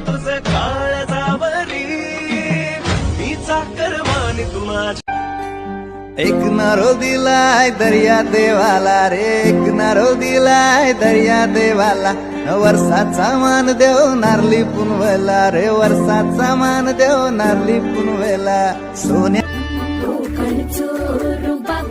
तुझ काळ जावरी. मी चाकर एक नारो दिलाय दर्या देवाला रे एक नारो दिलाय दर्या देवाला. वर्षाचा मान देव नारली पुनवेला रे वर्षाचा मान देव नारली पुनवेला. सोन्या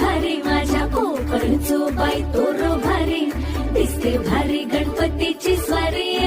भारी माझ्या कोकणचो बाय तो भारी. दिसते भारी गणपतीची स्वारी